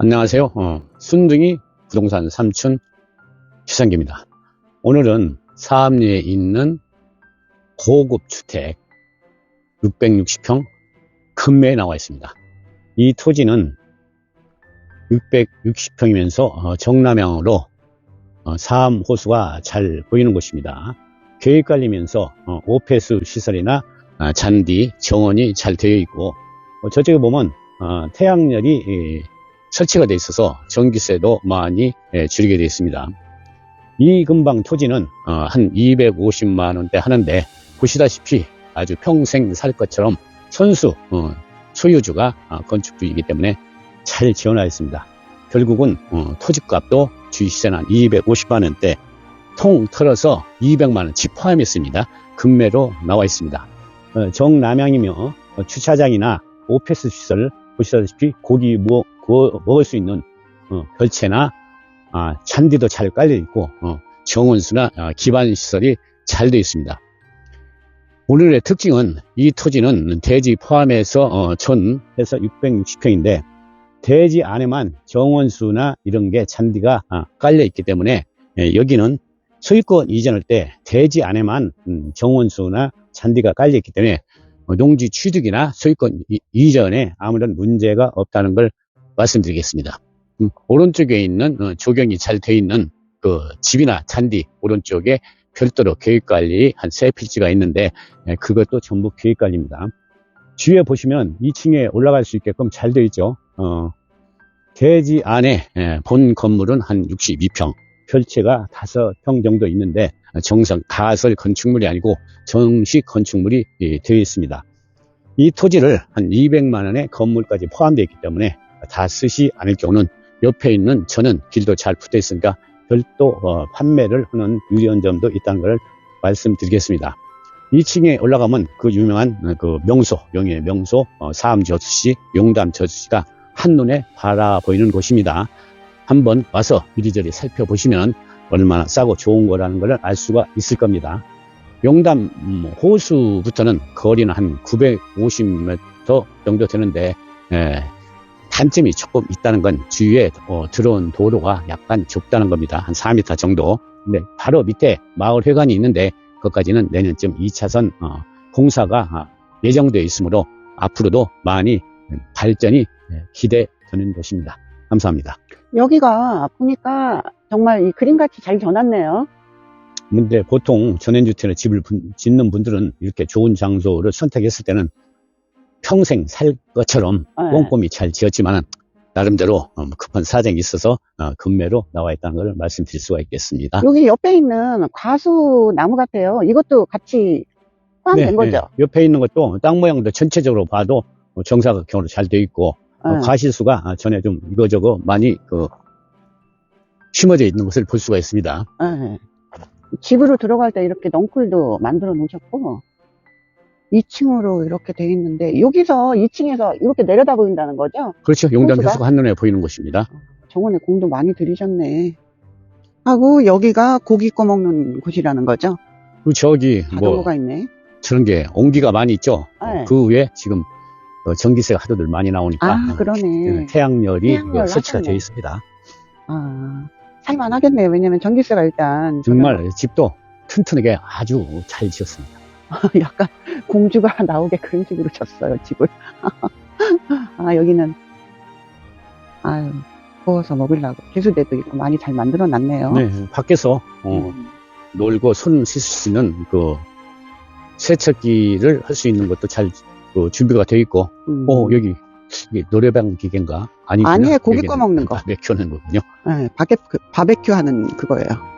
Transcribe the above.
안녕하세요. 어, 순둥이 부동산 삼촌 최상기입니다. 오늘은 사암리에 있는 고급 주택 660평 금매에 나와 있습니다. 이 토지는 660평이면서 어, 정남향으로 어, 사암 호수가 잘 보이는 곳입니다. 계획 관리면서 어, 오페스 시설이나 아, 잔디, 정원이 잘 되어 있고 어, 저쪽에 보면 어, 태양열이 예, 설치가 되어 있어서 전기세도 많이 예, 줄이게 되어 있습니다. 이 근방 토지는 어, 한 250만 원대 하는데 보시다시피 아주 평생 살 것처럼 선수 어, 소유주가 아, 건축주이기 때문에 잘 지어놔 있습니다. 결국은 어, 토지값도 주시세는 한 250만 원대 통 털어서 200만 원집 포함했습니다. 금매로 나와 있습니다. 어, 정남향이며 어, 주차장이나 오피스 시설 보시다시피 고기 뭐, 구워 먹을 수 있는 어, 별채나 아, 잔디도 잘 깔려 있고 어, 정원수나 아, 기반 시설이 잘 되어 있습니다. 오늘의 특징은 이 토지는 대지 포함해서 어, 전 해서 660평인데 대지 안에만 정원수나 이런 게 잔디가 아, 깔려 있기 때문에 예, 여기는 소유권 이전할 때 대지 안에만 음, 정원수나 잔디가 깔려 있기 때문에 어, 농지 취득이나 소유권 이- 이전에 아무런 문제가 없다는 걸 말씀드리겠습니다. 음, 오른쪽에 있는 어, 조경이 잘 돼 있는 그 집이나 잔디 오른쪽에 별도로 계획관리 한 세 필지가 있는데 예, 그것도 전부 계획관리입니다. 뒤에 보시면 2층에 올라갈 수 있게끔 잘 되어 있죠. 어, 대지 안에 예, 본 건물은 한 62평, 별채가 5평 정도 있는데 정상 가설 건축물이 아니고 정식 건축물이 예, 되어 있습니다. 이 토지를 한 200만 원의 건물까지 포함되어 있기 때문에 다 쓰지 않을 경우는 옆에 있는 저는 길도 잘 붙어 있으니까 별도 어, 판매를 하는 유리한 점도 있다는 걸 말씀드리겠습니다. 2층에 올라가면 그 유명한 어, 그 명소, 명예 명소, 어, 사암 저수지, 용담 저수지가 한눈에 바라 보이는 곳입니다. 한번 와서 이리저리 살펴보시면 얼마나 싸고 좋은 거라는 걸 알 수가 있을 겁니다. 용담 음, 호수부터는 거리는 한 950m 정도 되는데 예, 단점이 조금 있다는 건 주위에 어, 들어온 도로가 약간 좁다는 겁니다. 한 4m 정도. 근데 바로 밑에 마을 회관이 있는데 그것까지는 내년쯤 2차선 어, 공사가 아, 예정되어 있으므로 앞으로도 많이 발전이 예, 기대되는 곳입니다. 감사합니다. 여기가 보니까 정말 이 그림같이 잘 전놨네요. 근데 보통 전원주택에 집을 분- 짓는 분들은 이렇게 좋은 장소를 선택했을 때는 평생 살 것처럼 네. 꼼꼼히 잘 지었지만 나름대로 어, 급한 사정이 있어서 어, 금매로 나와 있다는 것을 말씀드릴 수가 있겠습니다. 여기 옆에 있는 과수 나무 같아요. 이것도 같이 포함된 거죠? 옆에 있는 것도 땅 모양도 전체적으로 봐도 어, 정사각형으로 잘 되어 있고 어, 네. 과실수가 아, 전에 좀 이거저거 많이 그 심어져 있는 것을 볼 수가 있습니다. 네. 집으로 들어갈 때 이렇게 넝쿨도 만들어 놓으셨고 2층으로 이렇게 돼 있는데 여기서 2층에서 이렇게 내려다 보인다는 거죠? 그렇죠. 용담 호수가? 한눈에 보이는 곳입니다. 정원에 공도 많이 들이셨네. 하고 여기가 고기 꺼 먹는 곳이라는 거죠? 그 저기 뭐 있네. 저런 게 온기가 많이 있죠. 네. 그 위에 지금 어, 전기세가 하도들 많이 나오니까 아 어, 그러네. 태양열이 태양열 설치가 하셨네. 되어 있습니다. 아, 살만 하겠네요. 왜냐면 전기세가 일단 정말 집도 튼튼하게 아주 잘 지었습니다. 약간 공주가 나오게 그런 식으로 졌어요, 집을. 아, 여기는, 아유, 구워서 먹으려고. 개수대도 있고 많이 잘 만들어 놨네요. 네, 밖에서 어, 음. 놀고 손 씻을 수 있는 그 세척기를 할 수 있는 것도 잘 그, 준비가 되어 있고, 음. 어 여기 이게 노래방 기계인가? 아니구나. 아니에요, 고기 꺼먹는 거. 바베큐 하는 거군요. 네, 바베큐, 바베큐 하는 그거예요.